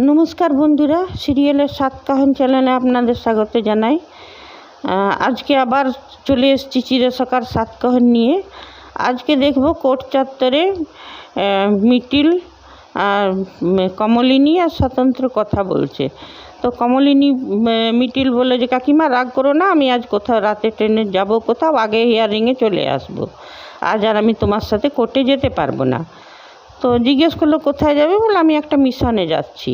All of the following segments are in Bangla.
নমস্কার বন্ধুরা, সিরিয়ালের সাত কাহন চ্যানেলে আপনাদের স্বাগত জানাই। আজকে আবার চলে এসেছি চিরসকার সাত কাহন নিয়ে। আজকে দেখব কোর্ট চত্বরে মিটিল আর কমলিনী আর স্বতন্ত্র কথা বলছে। তো কমলিনী মিটিল বলে যে, কাকিমা, রাগ করো না, আমি আজ কোথাও রাতে ট্রেনে যাব কোথাও, আগে হিয়ারিংয়ে চলে আসব। আজ আর আমি তোমার সাথে কোর্টে যেতে পারব না। তো জিজ্ঞেস করল, কোথায় যাবে? বলে আমি একটা মিশনে যাচ্ছি।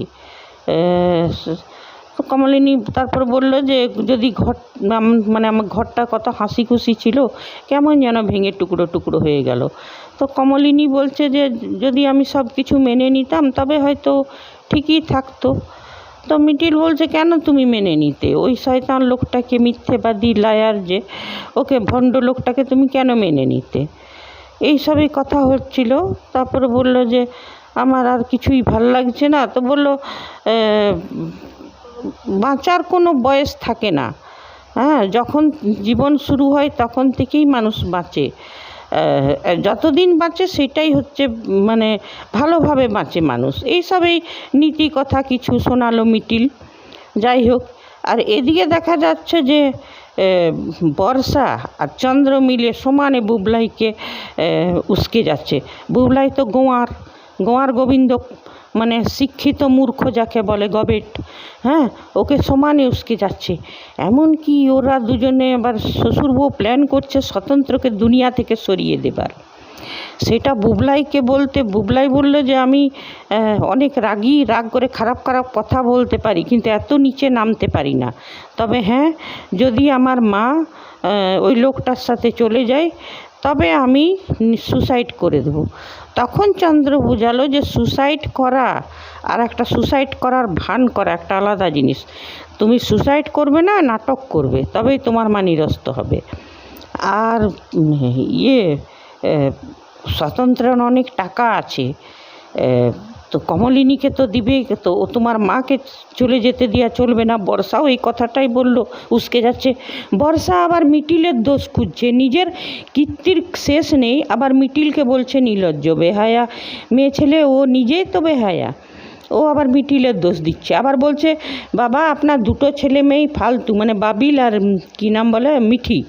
তো কমলিনী তারপর বলল যে, যদি ঘর মানে আমার ঘরটা কত হাসি খুশি ছিল, কেমন যেন ভেঙে টুকরো টুকরো হয়ে গেল। তো কমলিনী বলছে যে, যদি আমি সব কিছু মেনে নিতাম, তবে হয়তো ঠিকই থাকতো। তো মিটিল বলছে, কেন তুমি মেনে নিতে? ওই শয়তান লোকটাকে মিথ্যেবাদী, লায়ার যে, ওকে ভণ্ড লোকটাকে তুমি কেন মেনে নিতে? এইসবই কথা হচ্ছিল। তারপরে বলল যে, আমার আর কিছুই ভালো লাগছে না। তো বলল বাঁচার কোনো বয়স থাকে না। হ্যাঁ যখন জীবন শুরু হয় তখন থেকেই মানুষ বাঁচে। যতদিন বাঁচে সেটাই হচ্ছে মানে ভালোভাবে বাঁচে মানুষ। এইসবই নীতি কথা কিছু শোনালো মিটিল। যাই হোক, আর এদিকে দেখা যাচ্ছে যে বর্ষা আর চন্দ্র মিলে সমানে বুবলাইকে উস্কে যাচ্ছে। বুবলাই তো গোয়ার গোয়ার গোবিন্দ মানে শিক্ষিত মূর্খ যাকে বলে গবেট হ্যাঁ? ওকে সমানে উস্কে যাচ্ছে। এমনকি ওরা দুজনে আবার শ্বশুরবো প্ল্যান করছে স্বতন্ত্রকে দুনিয়া থেকে সরিয়ে দেবার। সেটা বুবলাইকে বলতে, বুবলাই বলল যে আমি অনেক রাগী, রাগ করে খারাপ খারাপ কথা বলতে পারি, কিন্তু এত নিচে নামতে পারি না। তবে হ্যাঁ যদি আমার মা ওই লোকটার সাথে চলে যায়, তবে আমি সুসাইড করে দেবো। তখন চন্দ্র বোঝালো যে সুসাইড করা আর একটা সুসাইড করার ভান করা একটা আলাদা জিনিস। তুমি সুসাইড করবে না, নাটক করবে, তবেই তোমার মা নিরস্ত হবে। আর ইয়ে স্বতন্ত্রের অনেক টাকা আছে। তো কমলিনীকে তো দিবে, তো ও তোমার মাকে চলে যেতে দেওয়া চলবে না। বর্ষাও এই কথাটাই বলল, উস্কে যাচ্ছে। বর্ষা আবার মিটিলের দোষ খুঁজছে। নিজের কীর্তির শেষ নেই, আবার মিটিলকে বলছে নির্লজ্জ বেহায়া। মেয়ে ছেলে, ও নিজেই তো বেহায়া। ও আবার মিটিলের দোষ দিচ্ছে। আবার বলছে, বাবা, আপনার দুটো ছেলে মেয়েই ফালতু মানে বাবিল আর কী নাম বলে? মিঠি।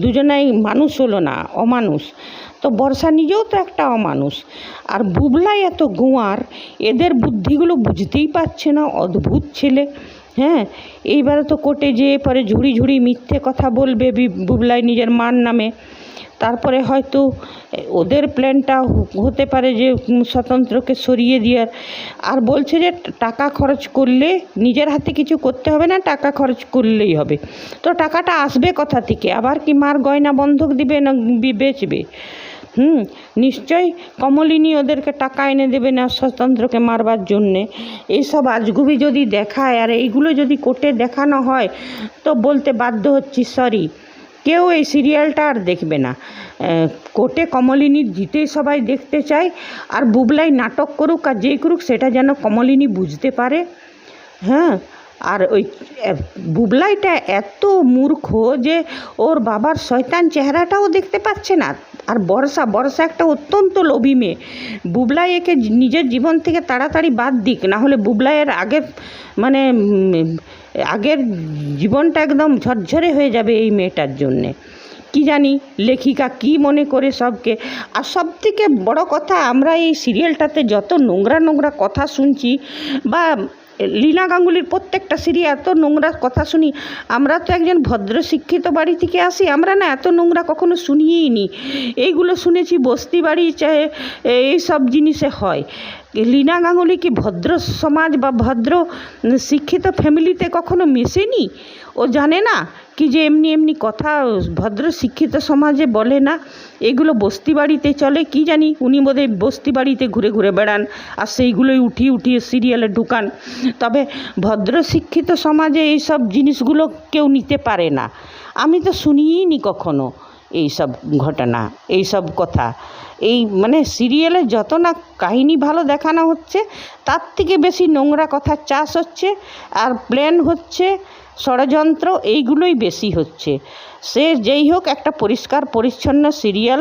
দুজনাই মানুষ হলো না, অমানুষ। তো বর্ষা নিজেও তো একটা অমানুষ। আর বুবলাই এত গোয়ার, এদের বুদ্ধিগুলো বুঝতেই পারছে না, অদ্ভুত ছেলে। হ্যাঁ এইবারে তো কোর্টে যেয়ে পরে ঝুড়ি ঝুড়ি মিথ্যে কথা বলবে বুবলাই নিজের মার নামে। তারপরে হয়তো ওদের প্ল্যানটা হতে পারে যে স্বতন্ত্রকে সরিয়ে দেওয়ার। আর বলছে যে টাকা খরচ করলে নিজের হাতে কিছু করতে হবে না, টাকা খরচ করলেই হবে। তো টাকাটা আসবে কোথা থেকে? আবার কি মার গয়না বন্ধক দিবে না বেচবে? হুম, নিশ্চয়ই কমলিনী ওদেরকে টাকা এনে দেবে না স্বতন্ত্রকে মারবার জন্যে। এইসব আজগুবি যদি দেখায়, আর এইগুলো যদি কোর্টে দেখানো হয়, তো বলতে বাধ্য হচ্ছি, সরি। কেউ এই সিরিয়ালটা আর দেখবে না। কোর্টে কমলিনীর জিতে সবাই দেখতে চায়, আর বুবলাই নাটক করুক আর যেই করুক, সেটা যেন কমলিনী বুঝতে পারে। হ্যাঁ আর ওই বুবলাইটা এত মূর্খ যে ওর বাবার শয়তান চেহারাটাও দেখতে পাচ্ছে না। আর বর্ষা বর্ষা একটা অত্যন্ত লোভী মেয়ে। বুবলাই একে নিজের জীবন থেকে তাড়াতাড়ি বাদ দিক, না হলে বুবলাইয়ের আগের মানে আগের জীবনটা একদম ঝরঝরে হয়ে যাবে এই মেয়েটার জন্যে। কি জানি লেখিকা কি মনে করে সবকে। আর সব থেকে বড় কথা, আমরা এই সিরিয়ালটাতে যত নোংরা নোংরা কথা শুনছি বা লীনা গাঙ্গুলির প্রত্যেকটা সিঁড়ি এত নোংরা কথা শুনি, আমরা তো একজন ভদ্র শিক্ষিত বাড়ি থেকে আসি, আমরা না এত নোংরা কখনো শুনিয়েই নি। এইগুলো শুনেছি বস্তি বাড়ি এইসব জিনিসে হয়। লীনা গাঙ্গুলি কি ভদ্র সমাজ বা ভদ্র শিক্ষিত ফ্যামিলিতে কখনো মেশেনি? ও জানে না কি যে এমনি এমনি কথা ভদ্র শিক্ষিত সমাজে বলে না। এগুলো বস্তি বাড়িতে চলে, কি জানি? উনি বোধহয় বস্তি বাড়িতে ঘুরে ঘুরে বেড়ান আর সেইগুলোই উঠিয়ে উঠিয়ে সিরিয়ালে ঢুকান। তবে ভদ্র শিক্ষিত সমাজে এইসব জিনিসগুলো কেউ নিতে পারে না। আমি তো শুনিই নি কখনো এইসব ঘটনা, এইসব কথা। এই মানে সিরিয়ালে যত না কাহিনী ভালো দেখানো হচ্ছে, তার থেকে বেশি নোংরা কথার চাষ হচ্ছে, আর প্ল্যান হচ্ছে ষড়যন্ত্র এইগুলোই বেশি হচ্ছে। সে যেই হোক একটা পরিষ্কার, পরিচ্ছন্ন সিরিয়াল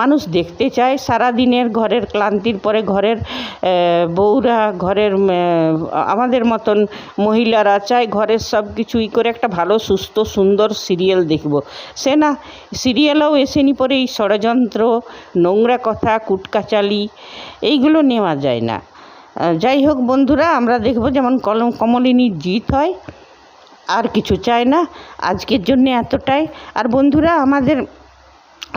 মানুষ দেখতে চায়। সারাদিনের ঘরের ক্লান্তির পরে ঘরের বউরা, ঘরের আমাদের মতন মহিলারা চায় ঘরের সব কিছুই করে একটা ভালো, সুস্থ, সুন্দর সিরিয়াল দেখব। সে না সিরিয়ালেও এসেনি পরে এই ষড়যন্ত্র, নোংরা কথা, কুটকাচালি, এইগুলো নেওয়া যায় না। যাই হোক বন্ধুরা, আমরা দেখব যেমন কলম, কমলিনীর জিত হয়। আর কিছু চাই না আজকের জন্য এতটাই। আর বন্ধুরা, আমাদের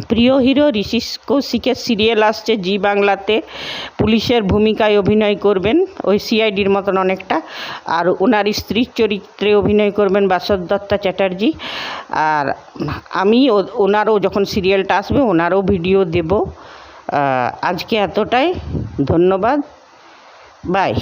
প্রিয় হিরো ঋষি কৌশিকের সিরিয়াল আসছে জি বাংলাতে। পুলিশের ভূমিকায় অভিনয় করবেন, ওই সিআইডির মতন অনেকটা। আর ওনার স্ত্রীর চরিত্রে অভিনয় করবেন বাসব দত্তা চ্যাটার্জি। আর আমি ওনারও যখন সিরিয়ালটা আসবে, ওনারও ভিডিও দেব। আজকে এতটাই। ধন্যবাদ। বাই।